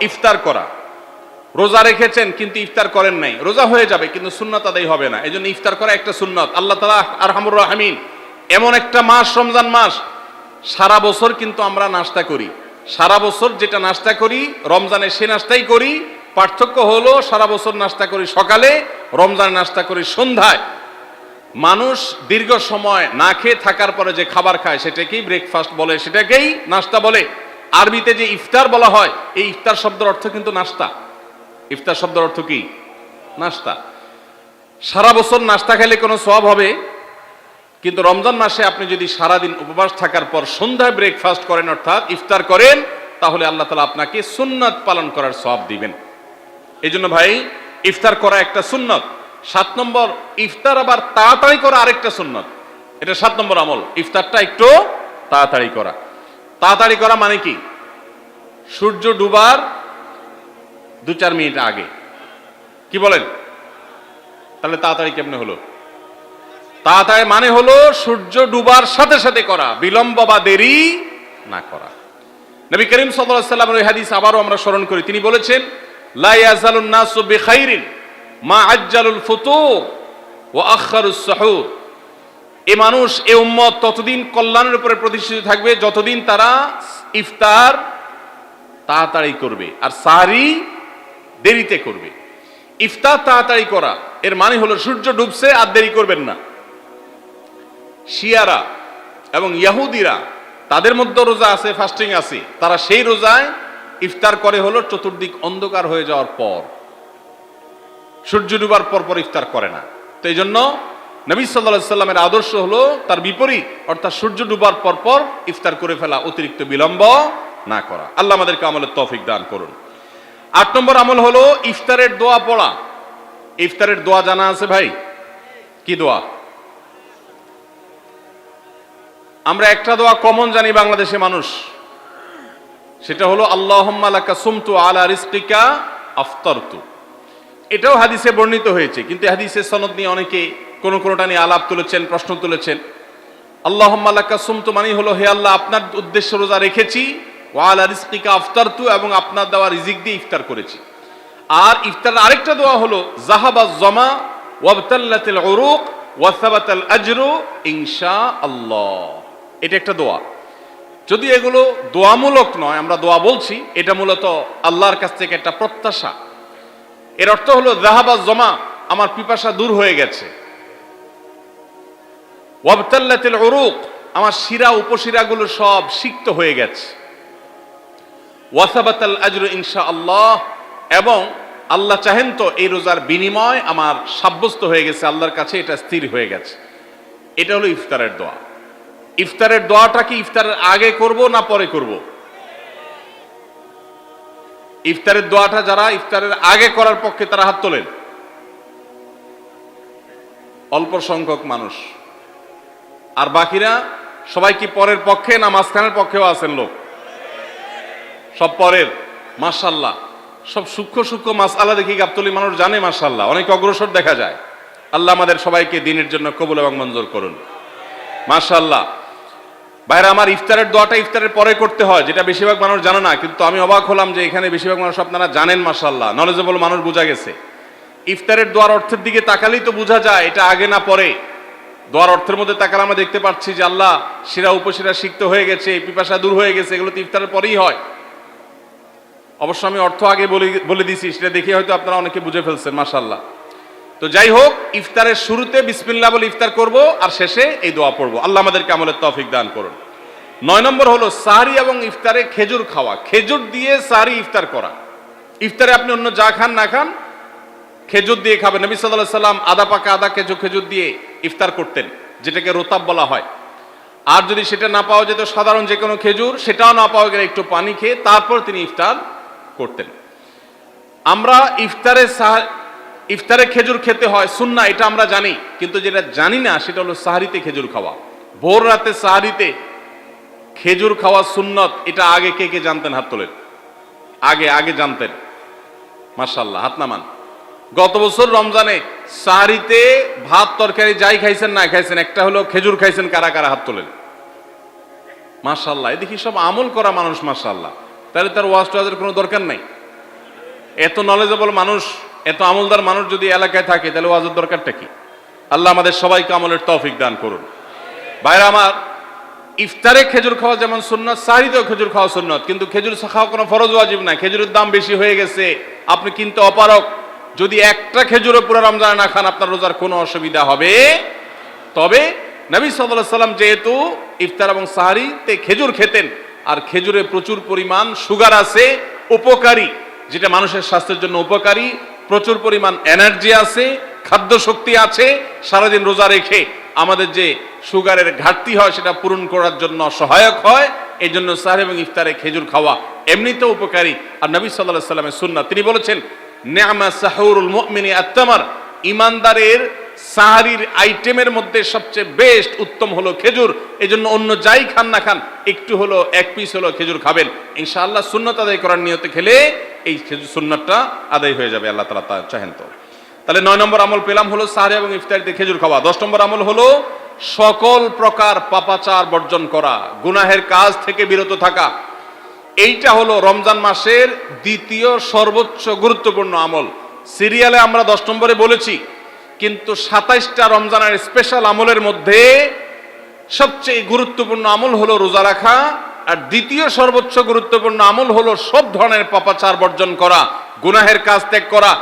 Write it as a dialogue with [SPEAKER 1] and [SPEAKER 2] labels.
[SPEAKER 1] ইফতার করা। রোজা রেখেছেন, কিন্তু ইফতার করেন নাই। রোজা হয়ে যাবে, কিন্তু সুন্নত আদায় হবে না। এই জন্য ইফতার করা একটা সুন্নত। আল্লাহ তালা আর হামুর রাহমিন, এমন একটা মাস, রমজান মাস, সারা বছর কিন্তু আমরা নাস্তা করি। সারা বছর যেটা নাস্তা করি রমজানে সে নাস্তাই করি। পার্থক্য হলো, সারা বছর নাস্তা করি সকালে, রমজানে নাস্তা করি সন্ধ্যায়। মানুষ দীর্ঘ সময় না খেয়ে থাকার পরে যে খাবার খায়, সেটাকেই ব্রেকফাস্ট বলে, সেটাকেই নাস্তা বলে। আরবিতে যে ইফতার বলা হয়, এই ইফতার শব্দের অর্থ কিন্তু নাস্তা। ইফতার শব্দের অর্থ কি? নাস্তা। সারা বছর নাস্তা খেলে কোনো সব হবে? কিন্তু রমজান মাসে আপনি যদি সারাদিন উপবাস থাকার পর সন্ধ্যায় ব্রেকফাস্ট করেন, অর্থাৎ ইফতার করেন, তাহলে আল্লাহ তালা আপনাকে সুন্নত পালন করার সব দিবেন। এই জন্য ভাই, ইফতার করা একটা সুন্নত। সাত নম্বর, ইফতার আবার তাড়াতাড়ি করা আরেকটা সুন্নত। এটা সাত নম্বর আমল। ইফতারটা একটু তাড়াতাড়ি করা। তাড়াতাড়ি করা মানে কি? সূর্য ডুবার দু চার মিনিট আগে। কি বলেন? তাহলে তাড়াতাড়ি কেমনে হলো? তাড়াতাড়ি মানে হলো সূর্য ডুবার সাথে সাথে করা, বিলম্ব বা দেরি না করা। নবী করিম সাল্লামের ওই হাদিস আবারও আমরা স্মরণ করি। তিনি বলেছেন, লা মা আজ্জালুল ফুতুর ওয়া আখারুস সাহুর। এ মানুষ, এ উম্মত ততদিন কল্যাণের উপরে প্রতিষ্ঠিত থাকবে, যতদিন তারা ইফতার তাড়াতাড়ি করবে। আর সাহারি দেরিতে করবে। ইফতার তাড়াতাড়ি করা, এর মানে হলো সূর্য ডুবছে আর দেরি করবেন না। শিয়ারা এবং ইয়াহুদিরা, তাদের মধ্যে রোজা আছে ফাস্টিং আছে, তারা সেই রোজায় ইফতার করে হলো চতুর্দিক অন্ধকার হয়ে যাওয়ার পর। সূর্য ডুবার পর পর ইফতার করে না। তো এই জন্য নবী সাল্লাহ সাল্লামের আদর্শ হলো তার বিপরীত, অর্থাৎ সূর্য ডুবার পর পর ইফতার করে ফেলা, অতিরিক্ত বিলম্ব না করা। আল্লাহ আমাদেরকে আমলের তফিক দান করুন। আট নম্বর আমল হলো ইফতারের দোয়া পড়া। ইফতারের দোয়া জানা আছে ভাই? কি দোয়া? আমরা একটা দোয়া কমন জানি বাংলাদেশে মানুষ। সেটা হলো আল্লাহম্মালাকা সুমতু আলা রিস্কিকা আফতারতু। এটাও হাদিসে বর্ণিত হয়েছে, কিন্তু হাদিসের সনদ নিয়ে অনেকে কোন কোনটা নিয়ে আলাপ তুলেছেন, প্রশ্ন তুলেছেন। আল্লাহম্মালাকা সুমতু মানে হলো, হে আল্লাহ, আপনার উদ্দেশ্য রোজা রেখেছি ওয়ালা রিস্কিকা আফতারতু, এবং আপনার দেওয়া রিজিক দিয়ে ইফতার করেছি। আর ইফতারের আরেকটা দোয়া হলো জাহাবা জমা আজরু, ইনশা আল্লাহ। এটা একটা দোয়া। যদি এগুলো দোয়ামূলক নয়, আমরা দোয়া বলছি, এটা মূলত আল্লাহর কাছ থেকে একটা প্রত্যাশা। এর অর্থ হলো জাহাবা জমা, আমার পিপাসা দূর হয়ে গেছে। ওয়াবতাল্লাতিল উরুক, আমার শিরা, উপশিরাগুলো সব সিক্ত হয়ে গেছে। ওয়াসাবাতাল আজরু ইনশা আল্লাহ এবং আল্লাহ চাহেন তো এই রোজার বিনিময় আমার সাব্যস্ত হয়ে গেছে, আল্লাহর কাছে এটা স্থির হয়ে গেছে। এটা হলো ইফতারের দোয়া। ইফতারের দোয়াটা কি ইফতারের আগে করব না পরে করব? ইফতারের দোয়াটা যারা ইফতারের আগে করার পক্ষে তারা হাত তোলেন। অল্প সংখ্যক মানুষ। আর বাকিরা, সবাই কি পরের পক্ষে না মাঝখানের পক্ষেও আছেন লোক? সব পরের মাসাল্লাহ সব সূক্ষ্ম সূক্ষ্ম মাস আল্লাহ দেখি গাবতলি মানুষ জানে মাসাল্লাহ অনেক অগ্রসর দেখা যায়। আল্লাহ আমাদের সবাইকে দিনের জন্য কবুল এবং মঞ্জুর করুন। মাশাল্লাহ। বাইরে আমার ইফতারের দোয়াটা ইফতারের পরে করতে হয়, যেটা বেশিরভাগ মানুষ জানে না, কিন্তু আমি অবাক হলাম যে এখানে বেশিরভাগ মানুষ আপনারা জানেন মাশাল্লাহ নলেজেবল মানুষ বোঝা গেছে। ইফতারের দোয়ার অর্থের দিকে তাকালেই তো বোঝা যায়, এটা আগে না পরে। দোয়ার অর্থের মধ্যে তাকালে আমরা দেখতে পাচ্ছি যে আল্লাহ শিরা উপশিরা সিক্ত হয়ে গেছে পিপাসা দূর হয়ে গেছে, এগুলো তো ইফতারের পরেই হয়। অবশ্য আমি অর্থ আগে বলে দিছি, সেটা দেখে হয়তো আপনারা অনেকে বুঝে ফেলছেন মাশাল্লাহ তো যাই হোক, ইফতারের শুরুতে বিসমিল্লাহ বলে ইফতার করব, আর শেষে এই দোয়া পড়ব। আল্লাহ আমাদেরকে আমলের তফিক দান করুন। নয় নম্বর হলো সাহারি এবং ইফতারে খেজুর খাওয়া। খেজুর দিয়ে সাহারি ইফতার করা। ইফতারে আপনি অন্য যা খান না খান খেজুর দিয়ে খাবেন নবী সাল্লাহ সাল্লাম আদা পাকা আদা খেজুর খেজুর দিয়ে ইফতার করতেন, যেটাকে রোতাব বলা হয়। আর যদি সেটা না পাওয়া যেত, সাধারণ যে কোনো খেজুর, সেটাও না পাওয়া গেলে একটু পানি খেয়ে তারপর তিনি ইফতার করতেন। আমরা ইফতারে ইফতারে খেজুর খেতে হয়, সুন্না এটা আমরা জানি, কিন্তু যেটা জানি না, সেটা হলো সাহারিতে খেজুর খাওয়া। ভোর রাতে সাহারিতে খেজুর খাওয়া সুন্নত, এটা আগে কে কে জানতেন হাত তোলেন? আগে আগে জানতেন। মার্শাল্লাহ হাত নামান। গত বছর রমজানে সাহারিতে ভাত তরকারি যাই খাইছেন, না খাইছেন, একটা হলো খেজুর খাইছেন, কারা কারা হাত তোলেন? মার্শাল্লাহ এদিকে সব আমল করা মানুষ মার্শাল্লাহ তাহলে তার ওয়াজ টোয়াজের কোনো দরকার নাই। এত নলেজেবল মানুষ, এত আমলদার মানুষ যদি এলাকায় থাকে, তাহলে ওয়াজের দরকারটা কি? আল্লাহ আমাদের সবাইকে আমলের তৌফিক দান করুন। বাইরে আমার, ইফতারে খেজুর খাওয়া যেমন সুন্নত, সারিতেও খেজুর খাওয়া সুন্নত, কিন্তু খেজুর খাওয়া কোনো ফরজ ওয়াজিব না। খেজুরের দাম বেশি হয়ে গেছে। আপনি কিনতে অপারক যদি একটা খেজুরও পুরো রমজানে না খান, আপনার রোজার কোনো অসুবিধা হবে। তবে নবী সাল্লাহ সাল্লাম যেহেতু ইফতার এবং সাহারিতে খেজুর খেতেন, আর খেজুরে প্রচুর পরিমাণ সুগার আছে, উপকারী, যেটা মানুষের স্বাস্থ্যের জন্য উপকারী, প্রচুর পরিমাণ এনার্জি আছে, খাদ্য শক্তি আছে, সারাদিন রোজা রেখে আমাদের যে সুগারের ঘাটতি হয়, সেটা পূরণ করার জন্য সহায়ক হয় এই জন্য সাহার এবং ইফতারে খেজুর খাওয়া এমনিতেও উপকারী। আর নবী সাল্লাহ সাল্লামের সুন্না তিনি বলেছেন নেয়ামা সাহুরুল মুমিনী আত্মামার ইমানদারের সাহারির আইটেমের মধ্যে সবচেয়ে বেস্ট উত্তম হলো খেজুর। এই জন্য অন্য যাই খান না খান, একটু হলো, এক পিস হলো খেজুর খাবেন। ইনশাআল্লাহ সুন্নত আদায় করার নিয়তে খেলে এই খেজুর সুন্নতটা আদায় হয়ে যাবে, আল্লাহ তালা তা চাহেন তো। তাহলে নয় নম্বর আমল পেলাম হলো সাহারি এবং ইফতারিতে খেজুর খাওয়া। দশ নম্বর আমল হলো সকল প্রকার পাপাচার বর্জন করা, গুনাহের কাজ থেকে বিরত থাকা। এইটা হলো রমজান মাসের দ্বিতীয় সর্বোচ্চ গুরুত্বপূর্ণ আমল। সিরিয়ালে আমরা দশ নম্বরে বলেছি, কিন্তু সাতাইশটা রমজানের স্পেশাল আমলের মধ্যে সবচেয়ে গুরুত্বপূর্ণ আমল হলো রোজা রাখা, আর দ্বিতীয় সর্বোচ্চ গুরুত্বপূর্ণ আমল হলো সব ধরনের পাপাচার বর্জন করা, গুনাহের কাজ ত্যাগ করা।